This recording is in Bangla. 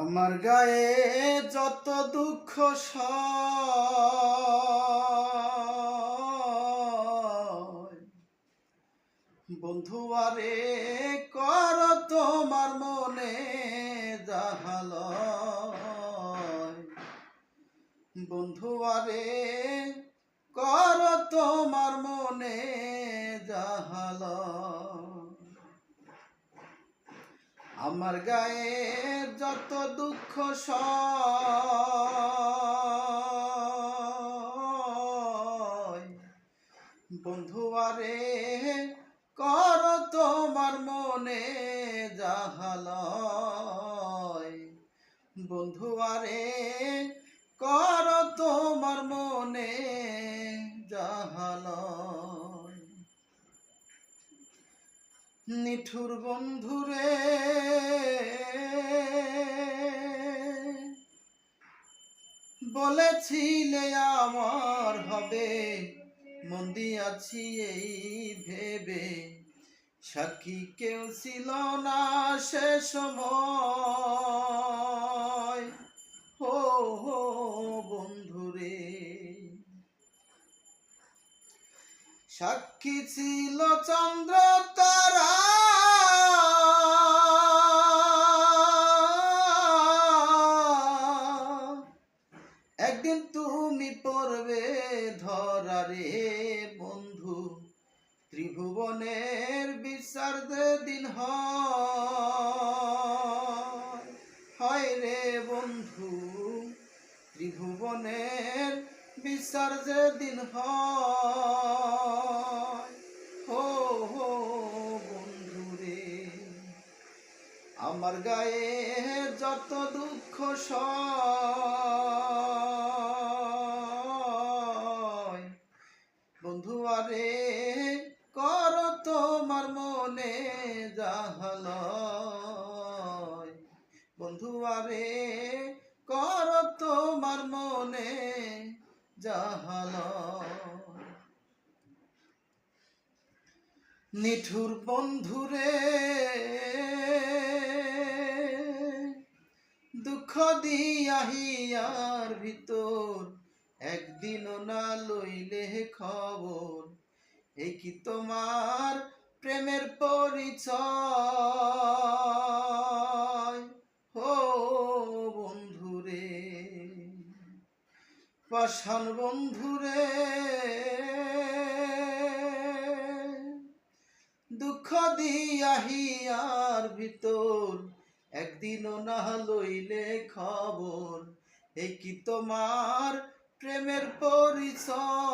আমার গায়ে যত দুঃখ বন্ধু, আরে কর তোমার মনে জাহাল বন্ধু, আরে কর তোমার মনে জাহাল আমার গায়ে যত দুঃখ সয়, বন্ধু, আরে কর তোমার মনে জাহালয় বন্ধু, আরে কর তোমার মনে জাহাল নিঠুর বন্ধুরে বলেছিলে আমার হবে, মন দিয়াছি এই ভেবে। সাক্ষী কেউ ছিল না সে সময়। হো হো, বন্ধুরে, সাক্ষী ছিল চন্দ্র তারা। পড়বে ধরারে বন্ধু। ত্রিভুবনের বিচার দিন হয়। রে বন্ধু, ত্রিভুবনের বিচার দিন হো হো, বন্ধু রে, আমার গায়ে যত দুঃখ সয় তোমার মনে জাহাল বন্ধু, আরে কর তোমার মনে জাহাল নিঠুর বন্ধুরে দুঃখ দিয়াহিয়ার ভিতর একদিনও না লইলে খবর। এই কি তোমার প্রেমের পরিচয়। ও বন্ধুরে, পাষাণ বন্ধুরে, দুঃখ দিয়াহিয়ার ভিতর একদিনও না লইলে খবর। এই কি তোমার প্রেমের পরিচয়?